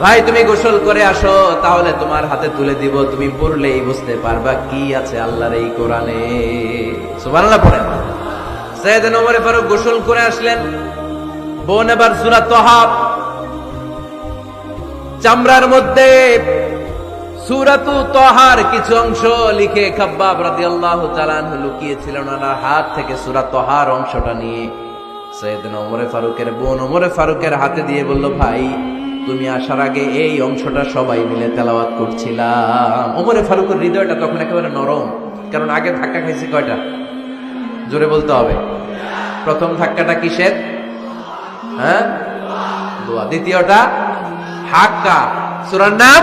ভাই, তুমি গোসল করে আসো, তাহলে তোমার হাতে তুলে দিব, তুমি পড়লেই বুঝতে পারবা কি আছে আল্লাহর এই কোরআনে। সুবহানাল্লাহ পড়েন। গোসল করে আসলেন। বোন এবার সূরা তহাব চামড়ার মধ্যে সুরাতু তহার কিছু অংশ লিখে খাব্বাব রাদিয়াল্লাহু তাআলা আনহু লুকিয়েছিলেন ওনার হাত থেকে সূরা তহার অংশটা নিয়ে। সৈয়দনা ওমরে ফারুকের বোন ওমরে ফারুকের হাতে দিয়ে বলল, ভাই, তুমি আসার আগে এই অংশটা সবাই মিলে তেলাওয়াত করছিলাম। ওমরে ফারুকের হৃদয়টা তখন একেবারে নরম, কারণ আগে ধাক্কা খাইছে কয়টা? জোরে বলতে হবে। প্রথম ধাক্কাটা কিসের? হ্যাঁ? দ্বিতীয়টা হাক্কা সুরার নাম?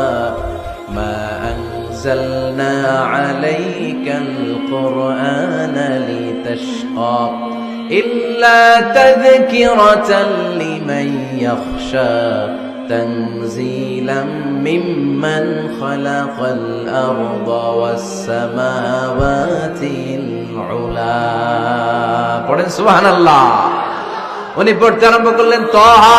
أنزلنا عليك القرآن لتشقى إلا تذكرة لمن يخشى تنزيلا ممن خلق الأرض والسماوات العلا পড়েন সুবহান আল্লাহ উনি পড়তে আরম্ভ করলেন তহা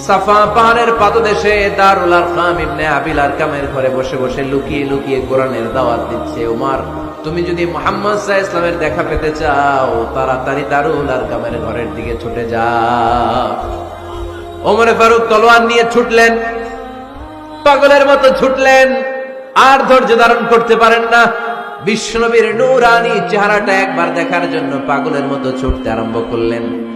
সাফা পাহাড়ের পাদদেশে দারুল আরকাম ইবনে আবিল আরকামের ঘরে বসে বসে লুকিয়ে লুকিয়ে কোরআনের দাওয়াত দিচ্ছে ওমার। তুমি যদি মোহাম্মদ সাহা ইসলামের দেখা পেতে চাও, তাড়াতাড়ি দারুল আরকামের ঘরের দিকে ছুটে যাও ওমরে ফারুক তলোয়ার নিয়ে ছুটলেন। পাগলের মতো ছুটলেন। আর ধৈর্য ধারণ করতে পারেন না। বিশ্বনবীর নূরানি চেহারাটা একবার দেখার জন্য পাগলের মতো ছুটতে আরম্ভ করলেন।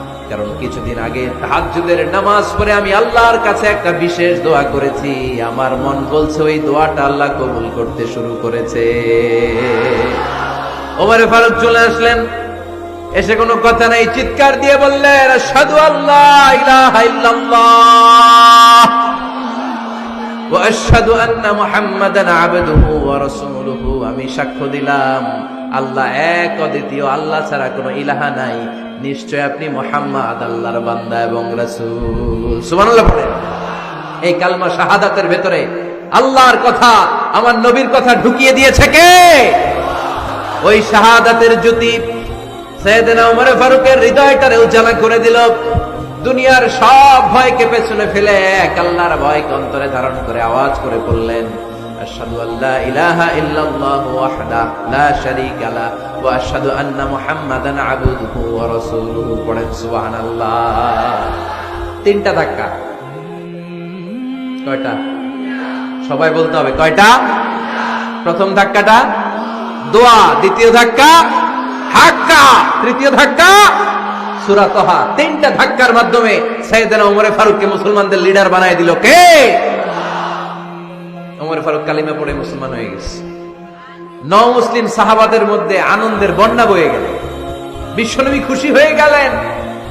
কারণ কিছুদিন আগে তাহাজুদের নামাজ পরে আমি আল্লাহর কাছে একটা বিশেষ দোয়া করেছি। আমার মন বলছে, ওই দোয়াটা আল্লাহ কবুল করতে শুরু করেছে। ওমারে ফারুক চলে আসলেন। এসে কোনো কথা নাই, চিৎকার দিয়ে বললেন সাধু আল্লাহ ইলাহা ইল্লাল্লাহ ওয়া আশহাদু আন্না মুহাম্মাদান আবদুহু ওয়া রাসূলুহু। আমি সাক্ষ্য দিলাম, আল্লাহ এক অদ্বিতীয়, আল্লাহ ছাড়া কোনো ইলাহা নাই। নিশ্চয় আপনি মোহাম্মদ, আল্লাহর বান্দা এবং রাসূল। সুবহানাল্লাহ এই কালমা শাহাদাতের ভেতরে আল্লাহর কথা, আমার নবীর কথা ঢুকিয়ে দিয়েছে কে? ওই শাহাদাতের জ্যোতি সৈয়দনা উমরে ফারুকের হৃদয়টারে উজালা করে দিল। দুনিয়ার সব ভয়কে পেছনে ফেলে এক আল্লাহর ভয়কে অন্তরে ধারণ করে আওয়াজ করে বললেন আশহাদু আল্লা ইলাহা ইল্লাল্লাহু ওয়াহদা লা শারীকা লা ওয়া আশহাদু আন্না মুহাম্মাদান আবদুহু ওয়া রাসূলুহু। পড়েন সুবহানাল্লাহ। তিনটা ধাক্কা। সবাই বলতে হবে, কয়টা? প্রথম ধাক্কাটা, দোয়া। দ্বিতীয় ধাক্কা হাক্কা তৃতীয় ধাক্কা সুরাতহা তিনটা ধাক্কার মাধ্যমে সাইয়েদনা ওমরে ফারুককে মুসলমানদের লিডার বানায় দিল কে? ওমরে ফারুক কালিমা পড়ে মুসলমান হয়ে গেছে। ন মুসলিম সাহাবাদের মধ্যে আনন্দের বন্যা বয়ে গেল। বিশ্বনবী খুশি হয়ে গেলেন।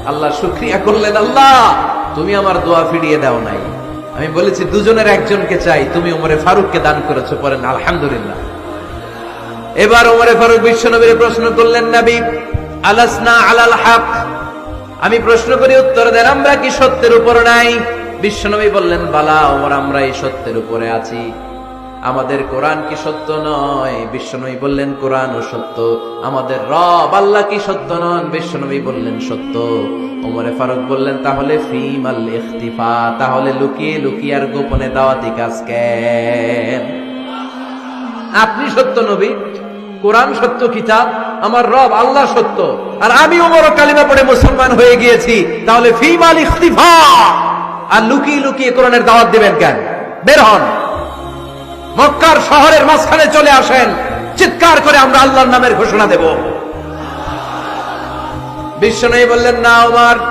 আল্লাহ শুক্রিয়া করলেন, আল্লাহ, তুমি আমার দোয়া ফিরিয়ে দাও নাই। আমি বলেছি, দুজনের একজনকে চাই, তুমি ওমরে ফারুককে দান করেছ। পরেন আলহামদুলিল্লাহ। এবার ওমরে ফারুক বিশ্বনবীর প্রশ্ন করলেন, নবী, আলাসনা আলাল হক? আমি প্রশ্ন করি, উত্তর দেন, আমরা কি সত্যের উপর নাই? বিশ্বনবী বললেন, বালা, ওমর, আমরা এই সত্যের উপরে আছি। আমাদের কোরআন কি সত্য নয়? বিশ্বনবী বললেন কোরআন ও সত্য। আমাদের রব আল্লাহ কি সত্য নন? বিশ্বনবী বললেন, সত্য। ওমরে ফারুক বললেন, তাহলে ফিম আল তাহলে লুকিয়ে লুকিয়ে আর গোপনে দাওয়াতি কাজ কেন? আপনি সত্য নবী, কোরআন সত্য, কিতাব, আমার রব আল্লাহ সত্য। আর আমি ওমর কালিমা পড়ে মুসলমান হয়ে গিয়েছি, তাহলে ফিমাল ইখতিফা। আর লুকিয়ে লুকিয়ে কোরআনের দাওয়াত দিবেন কেন? বের হন। মক্কার শহরের মাঝখানে চলে আসেন। চিৎকার করে আমরা আল্লাহর নামের ঘোষণা দেব। বিশ্ব নেই বললেন, না ওমর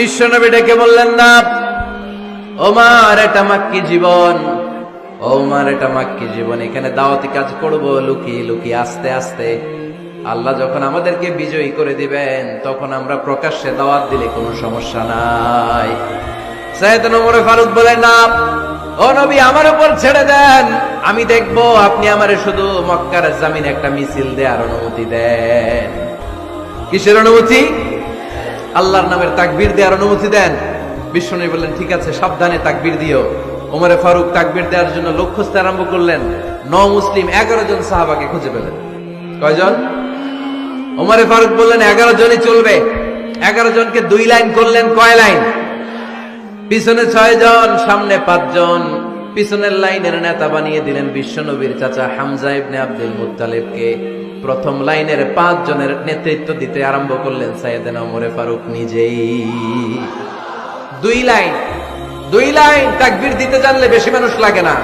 বিশ্বনবী ডেকে বললেন, না, ওমার এটা মাক্কি জীবন, ওমার এটা মাক্কি জীবন, এখানে দাওয়াতি কাজ করব, লুকিয়ে লুকিয়ে, আস্তে আস্তে। আল্লাহ যখন আমাদেরকে বিজয়ী করে দিবেন, তখন আমরা প্রকাশ্যে দাওয়াত দিলে কোনো সমস্যা নাই। ফারুক বলেন, না, ও নবী, আমার উপর ছেড়ে দেন। আমি দেখব আপনি আমারে শুধু মক্কার জামিন একটা মিছিল দেওয়ার অনুমতি দেন। কিসের অনুমতি? আল্লাহর নামের তাকবির দেওয়ার অনুমতি দেন। বিষ্ণু বললেন, ঠিক আছে, সাবধানে তাকবির দিও। ওমরে ফারুক তাকবির দেওয়ার জন্য লক্ষ্য খুঁজতে আরম্ভ করলেন। ন মুসলিম, এগারো জন সাহাবাকে খুঁজে পেলেন। কয়জন? ওমরে ফারুক বললেন, এগারো জনই চলবে। এগারো জনকে দুই লাইন করলেন, কয় লাইন? পিছনে ছয় জন, সামনে পাঁচজন পিছনের লাইনের নেতা বানিয়ে দিলেন বিশ্বনবীর চাচা হামজা ইবনে আব্দুল মুত্তালিবকে। প্রথম লাইনের পাঁচ জনের নেতৃত্ব দিতে আরম্ভ করলেন সাইয়েদেনা ওমরে ফারুক নিজেই। দুই লাইন দুই লাইন তাকবীর দিতে জানলে বেশি মানুষ লাগে না।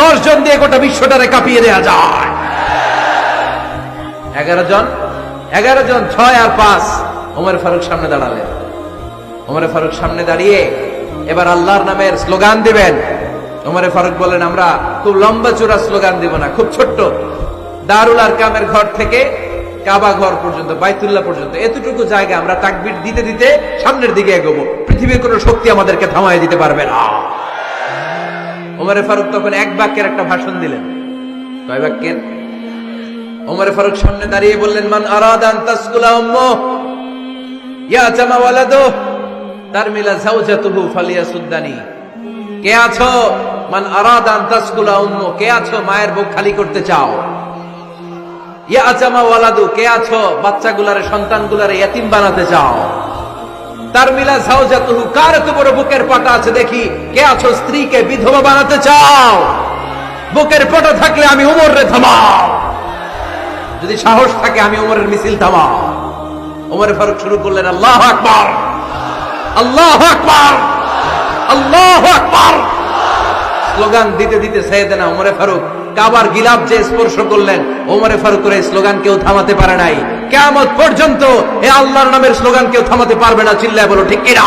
দশ জন দিয়ে গোটা বিশ্বটারে কাঁপিয়ে দেয়া যায়। এগারো জন এগারো জন, ছয় আর পাঁচ, ওমর ফারুক সামনে দাঁড়ালেন। ওমরে ফারুক সামনে দাঁড়িয়ে এবার আল্লাহর নামের স্লোগান দিবেন। ওমরে ফারুক বলেন, আমরা খুব লম্বা চূড়া স্লোগান দিব না, খুব ছোট্ট। দারুল আর কামের ঘর থেকে কাবা ঘর পর্যন্ত, বাইতুল্লাহ পর্যন্ত। এতটুকু জায়গা আমরা তাকবির দিতে দিতে সামনের দিকে এগোবো। পৃথিবীর কোনো শক্তি আমাদেরকে থামায় দিতে পারবে না। ওমরে ফারুক তখন এক বাক্যের একটা ভাষণ দিলেন। কয় বাক্যের? ওমরে ফারুক সামনে দাঁড়িয়ে বললেন, মান আরাদান তাসকুলা উম্মু, ইয়া জামা ওয়ালাদু, তার মিলা জাওজাতুহু ফালিয়া সুদ্দানি কে আছো? মান আরাদান তাসকুলা উম্মু, কে আছো? মায়ের বুক খালি করতে চাও। বানাতে চাও? তার মিলা কার বুকের আছে দেখি? কে আছো? স্ত্রীকে বিধবা বানাতে চাও? বুকের থাকলে আমি উমর রে থামাও। যদি সাহস থাকে, আমি উমরের মিছিল থামাও। উমরে ফারুক শুরু করলেন, আল্লাহ আকবার। আল্লাহ আকবার। আল্লাহ আকবার। স্লোগান দিতে দিতে সৈয়দেনা ওমরে ফারুক কাবার গিলাপ যে স্পর্শ করলেন, ওমরে ফারুকের এই স্লোগান কেউ থামাতে পারে নাই। কেমন পর্যন্ত এ আল্লাহর নামের স্লোগান কেউ থামাতে পারবে না, চিল্লায় বলো, ঠিক কিনা?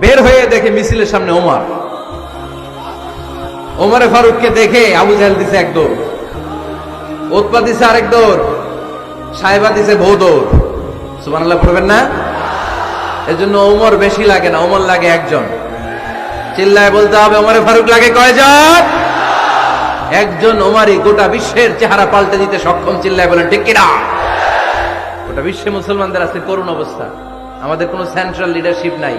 বের হয়ে দেখে মিছিলের সামনে ওমর। ওমরে ফারুককে দেখে আবু জাহেল দিছে এক দৌড়। উৎপা দিছে আরেক দৌড়। সাহেবা দিছে বউ দৌড়। সুবহানাল্লাহ পড়বেন না? এজন্য ওমর বেশি লাগে না, ওমর লাগে একজন। চিল্লায় বলতে হবে, ওমরে ফারুক লাগে কয়জন? একজন ওমারই গোটা বিশ্বের চেহারা পাল্টে দিতে সক্ষম, চিল্লায় বলেন, ঠিক কিনা? গোটা বিশ্বে মুসলমানদের আছে করুণ অবস্থা। আমাদের কোনো সেন্ট্রাল লিডারশিপ নাই।